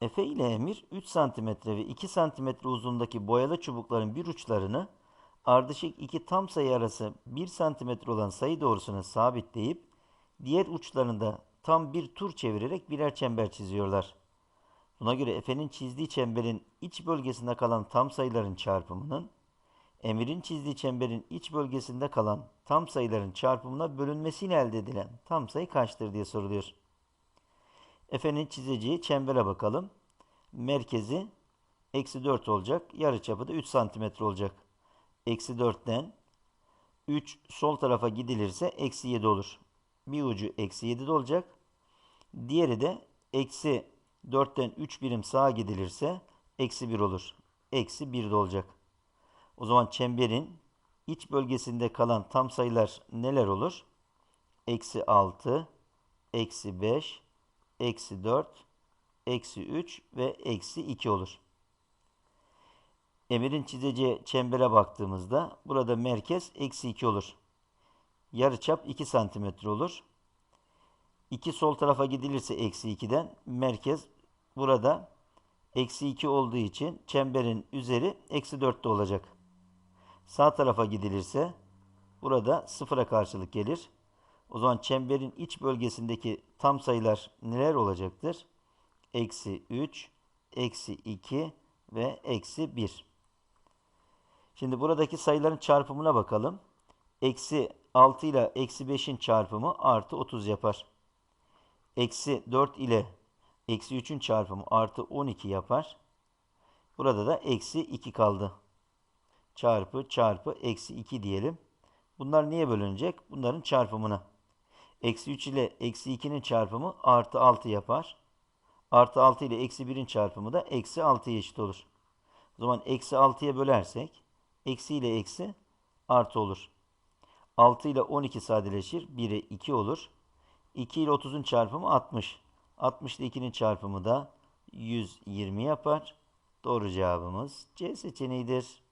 Efe ile Emir 3 cm ve 2 cm uzunluğundaki boyalı çubukların bir uçlarını ardışık iki tam sayı arası 1 cm olan sayı doğrusuna sabitleyip diğer uçlarını da tam bir tur çevirerek birer çember çiziyorlar. Buna göre Efe'nin çizdiği çemberin iç bölgesinde kalan tam sayıların çarpımının Emir'in çizdiği çemberin iç bölgesinde kalan tam sayıların çarpımına bölünmesiyle elde edilen tam sayı kaçtır diye soruluyor. Efe'nin çizeceği çembere bakalım. Merkezi eksi 4 olacak. Yarıçapı da 3 santimetre olacak. Eksi 4'ten 3 sol tarafa gidilirse eksi 7 olur. Bir ucu eksi 7'de olacak. Diğeri de eksi 4'ten 3 birim sağa gidilirse eksi 1 olur. Eksi 1'de olacak. O zaman çemberin iç bölgesinde kalan tam sayılar neler olur? Eksi 6, eksi 5, eksi 4, eksi 3 ve eksi 2 olur. Emir'in çizeceği çembere baktığımızda burada merkez eksi 2 olur. Yarıçap 2 santimetre olur. 2 sol tarafa gidilirse eksi 2'den merkez burada eksi 2 olduğu için çemberin üzeri eksi 4'te olacak. Sağ tarafa gidilirse burada sıfıra karşılık gelir. O zaman çemberin iç bölgesindeki tam sayılar neler olacaktır? Eksi 3, eksi 2 ve eksi 1. Şimdi buradaki sayıların çarpımına bakalım. Eksi 6 ile eksi 5'in çarpımı artı 30 yapar. Eksi 4 ile eksi 3'ün çarpımı artı 12 yapar. Burada da eksi 2 kaldı. Çarpı çarpı eksi 2 diyelim. Bunlar niye bölünecek? Bunların çarpımına. Eksi 3 ile eksi 2'nin çarpımı artı 6 yapar. Artı 6 ile eksi 1'in çarpımı da eksi 6'ya eşit olur. O zaman eksi 6'ya bölersek eksi ile eksi artı olur. 6 ile 12 sadeleşir. 1'e 2 olur. 2 ile 30'un çarpımı 60. 60 ile 2'nin çarpımı da 120 yapar. Doğru cevabımız C seçeneğidir.